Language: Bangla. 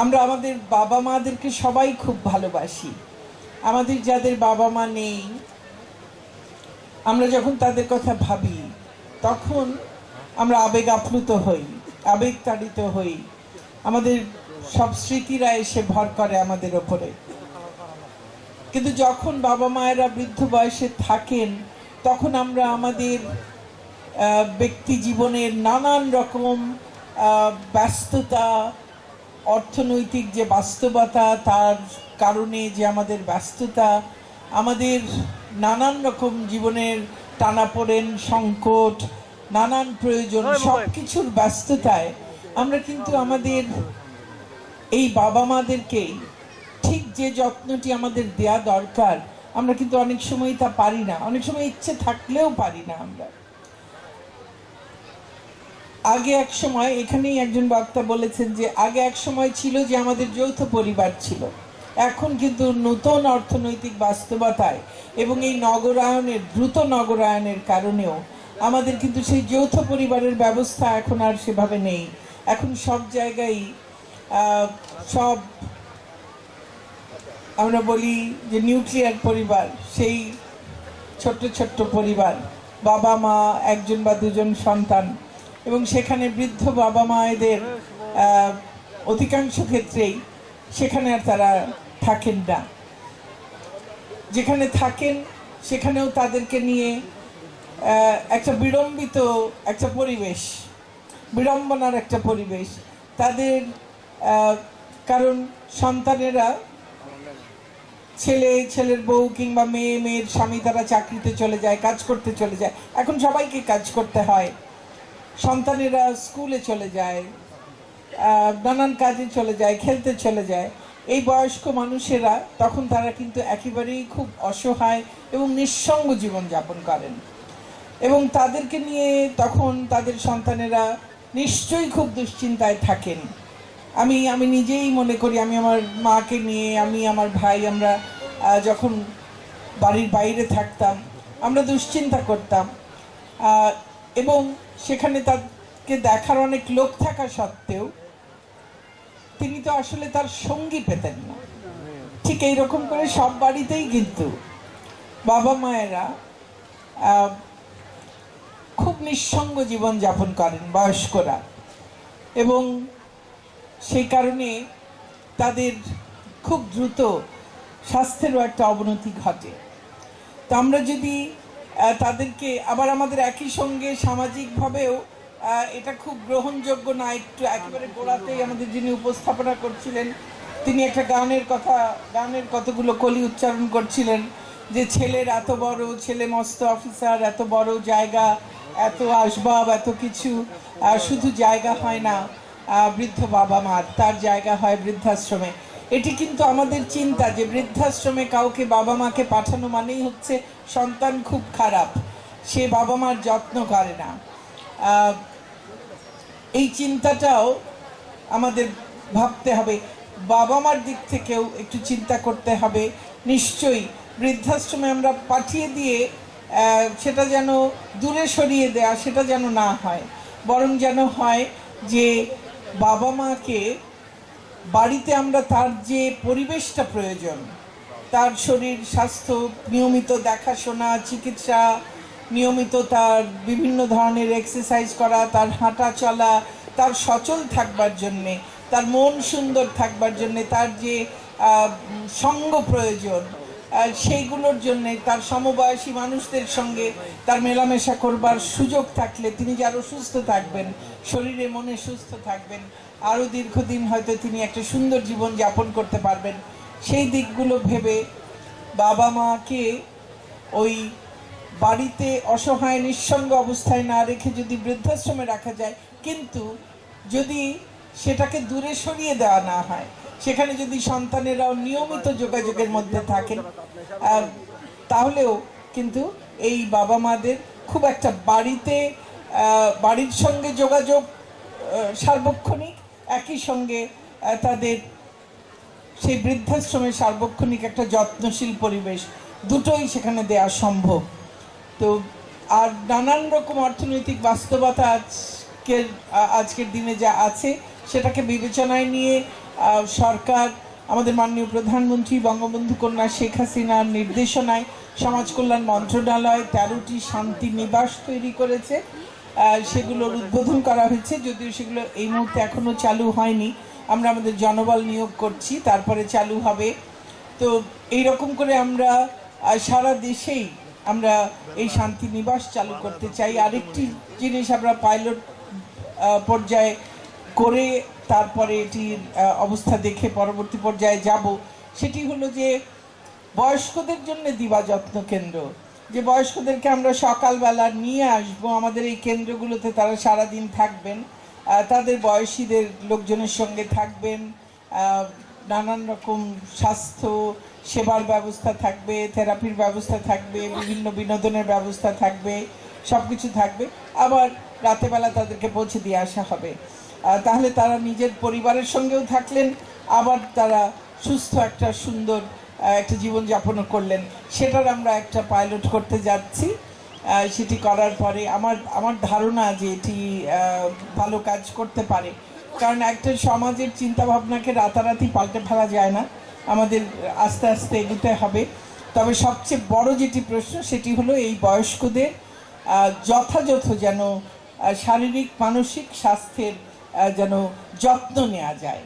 আমরা আমাদের বাবা মাদেরকে সবাই খুব ভালোবাসি। আমাদের যাদের বাবা মা নেই, আমরা যখন তাদের কথা ভাবি, তখন আমরা আবেগ আপ্লুত হই, আবেগ তাড়িত হই। আমাদের সব স্মৃতিরা এসে ভর করে আমাদের ওপরে। কিন্তু যখন বাবা মায়েরা বৃদ্ধ বয়সে থাকেন, তখন আমরা আমাদের ব্যক্তি জীবনের নানান রকম ব্যস্ততা অর্থনৈতিক যে বাস্তবতা তার কারণে যে আমাদের ব্যস্ততা আমাদের নানান রকম জীবনের টানাপোড়েন সংকট নানান প্রয়োজন সব কিছুর ব্যস্ততায় আমরা কিন্তু আমাদের এই বাবা মাদেরকেই ঠিক যে যত্নটি আমাদের দেয়া দরকার আমরা কিন্তু অনেক সময় তা পারি না। অনেক সময় ইচ্ছে থাকলেও পারি না আমরা। আগে এক সময় এখানেই একজন বক্তা বলেছেন যে আগে এক সময় ছিল যে আমাদের যৌথ পরিবার ছিল। এখন কিন্তু নতুন অর্থনৈতিক বাস্তবতায় এবং এই নগরায়নের, দ্রুত নগরায়নের কারণেও আমাদের কিন্তু সেই যৌথ পরিবারের ব্যবস্থা এখন আর সেভাবে নেই। এখন সব জায়গায় সব আমরা বলি যে নিউক্লিয়ার পরিবার, সেই ছোট্ট ছোট্ট পরিবার বাবা মা একজন বা দুজন সন্তান এবং সেখানে বৃদ্ধ বাবা মায়েদের অধিকাংশ ক্ষেত্রেই সেখানে আর তারা থাকেন না। যেখানে থাকেন, সেখানেও তাদেরকে নিয়ে একটা বিড়ম্বিত একটা পরিবেশ, বিড়ম্বনার একটা পরিবেশ। তাদের কারণ সন্তানেরা ছেলে, ছেলের বউ কিংবা মেয়ে, মেয়ের স্বামী তারা চাকরিতে চলে যায়, কাজ করতে চলে যায়। এখন সবাইকে কাজ করতে হয়। সন্তানেরা স্কুলে চলে যায় নানান কাজে চলে যায়, খেলতে চলে যায়। এই বয়স্ক মানুষেরা তখন তারা কিন্তু একেবারেই খুব অসহায় এবং নিঃসঙ্গ জীবন যাপন করেন। এবং তাদেরকে নিয়ে তখন তাদের সন্তানেরা নিশ্চয়ই খুব দুশ্চিন্তায় থাকেন। আমি আমি নিজেই মনে করি, আমি আমার মাকে নিয়ে, আমি আমার ভাই, আমরা যখন বাড়ির বাইরে থাকতাম, আমরা দুশ্চিন্তা করতাম। এবং সেখানে তাকে দেখার অনেক লোক থাকা সত্ত্বেও তিনি তো আসলে তার সঙ্গী পেতেন না। ঠিক এইরকম করে সব বাড়িতেই কিন্তু বাবা মায়েরা খুব নিঃসঙ্গ জীবন যাপন করেন বয়স্করা এবং সেই কারণে তাদের খুব দ্রুত স্বাস্থ্যেরও একটা অবনতি ঘটে। তো আমরা যদি তাদেরকে আবার আমাদের একই সঙ্গে সামাজিকভাবেও এটা খুব গ্রহণযোগ্য না, একটু একেবারে গোড়াতেই আমাদের যিনি উপস্থাপনা করছিলেন, তিনি একটা গানের কথা, গানের কতগুলো কলি উচ্চারণ করছিলেন, যে ছেলের এত বড়, ছেলে মস্ত অফিসার, এত বড় জায়গা, এত আসবাব, এত কিছু শুধু জায়গা হয় না বৃদ্ধ বাবা মার তার জায়গা হয় বৃদ্ধাশ্রমে। এটি কিন্তু আমাদের চিন্তা যে বৃদ্ধাশ্রমে কাউকে বাবা মাকে পাঠানো মানেই হচ্ছে সন্তান খুব খারাপ। সে বাবা মার যত্ন করে না। এই চিন্তাটাও আমাদের ভাবতে হবে। বাবা মার দিক থেকেও একটু চিন্তা করতে হবে। নিশ্চয়ই বৃদ্ধাশ্রমে আমরা পাঠিয়ে দিয়ে সেটা যেন দূরে সরিয়ে দেয়া, সেটা যেন না হয়। বরং যেন হয় যে বাবা মাকে বাড়িতে আমরা তার যে পরিবেশটা প্রয়োজন, তার শরীর, স্বাস্থ্য, নিয়মিত দেখাশোনা, চিকিৎসা, নিয়মিত তার বিভিন্ন ধরনের এক্সারসাইজ করা, তার হাঁটা চলা, তার সচল থাকবার জন্যে, তার মন সুন্দর থাকবার জন্যে, তার যে সঙ্গ প্রয়োজন সেইগুলোর জন্য, তার সমবয়সী মানুষদের সঙ্গে তার মেলামেশা করবার সুযোগ থাকলে, তিনি যে আরও সুস্থ থাকবেন, শরীরে, মনে সুস্থ থাকবেন আরও দীর্ঘদিন হয়তো তিনি একটা সুন্দর জীবন যাপন করতে পারবেন। সেই দিকগুলো ভেবে বাবা মাকে ওই বাড়িতে অসহায় নিঃসঙ্গ অবস্থায় না রেখে যদি বৃদ্ধাশ্রমে রাখা যায়, কিন্তু যদি সেটাকে দূরে সরিয়ে দেওয়া না হয়, সেখানে যদি সন্তানেরাও নিয়মিত যোগাযোগের মধ্যে থাকেন তাহলেও কিন্তু এই বাবা মাদের খুব একটা বাড়িতে বাড়ির সঙ্গে যোগাযোগ সার্বক্ষণিক একই সঙ্গে তাদের সেই বৃদ্ধাশ্রমে সার্বক্ষণিক একটা যত্নশীল পরিবেশ দুটোই সেখানে দেওয়া সম্ভব। তো, আর নানান রকম অর্থনৈতিক বাস্তবতা আজকের আজকের দিনে যা আছে, সেটাকে বিবেচনায় নিয়ে সরকার, আমাদের মাননীয় প্রধানমন্ত্রী বঙ্গবন্ধু কন্যা শেখ হাসিনার নির্দেশনায় সমাজ কল্যাণ মন্ত্রণালয় তেরোটি শান্তি নিবাস তৈরি করেছে। সেগুলোর উদ্বোধন করা হয়েছে। যদিও সেগুলো এই মুহূর্তে এখনও চালু হয়নি। আমরা আমাদের জনবল নিয়োগ করছি, তারপরে চালু হবে। তো এই রকম করে আমরা সারা দেশেই আমরা এই শান্তি নিবাস চালু করতে চাই। আরেকটি জিনিস আমরা পাইলট পর্যায়ে করে তারপরে এটির অবস্থা দেখে পরবর্তী পর্যায়ে যাব। সেটি হলো যে বয়স্কদের জন্য দিবা যত্ন কেন্দ্র। যে বয়স্কদেরকে আমরা সকালবেলা নিয়ে আসব, আমাদের এই কেন্দ্রগুলোতে তারা সারাদিন থাকবেন তাদের বয়সীদের লোকজনের সঙ্গে থাকবেন নানান রকম স্বাস্থ্য, সেবার ব্যবস্থা থাকবে, থেরাপির ব্যবস্থা থাকবে, বিভিন্ন বিনোদনের ব্যবস্থা থাকবে সব কিছু থাকবে। আবার রাতেবেলা তাদেরকে পৌঁছে দিয়ে আসা হবে। তাহলে তারা নিজের পরিবারের সঙ্গেও থাকলেন, আবার তারা সুস্থ একটা সুন্দর একটা জীবনযাপনও করলেন। সেটার আমরা একটা পাইলট করতে যাচ্ছি। সেটি করার পরে আমার আমার ধারণা যে এটি ভালো কাজ করতে পারে। কারণ একটা সমাজের চিন্তা ভাবনাকে রাতারাতি পাল্টে ফেলা যায় না। আমাদের আস্তে আস্তে এগোতে হবে। তবে সবচেয়ে বড় যেটি প্রশ্ন, সেটি হলো এই বয়স্কদের যথাযথ যেন শারীরিক, মানসিক স্বাস্থ্যের যেন যত্ন নেওয়া যায়।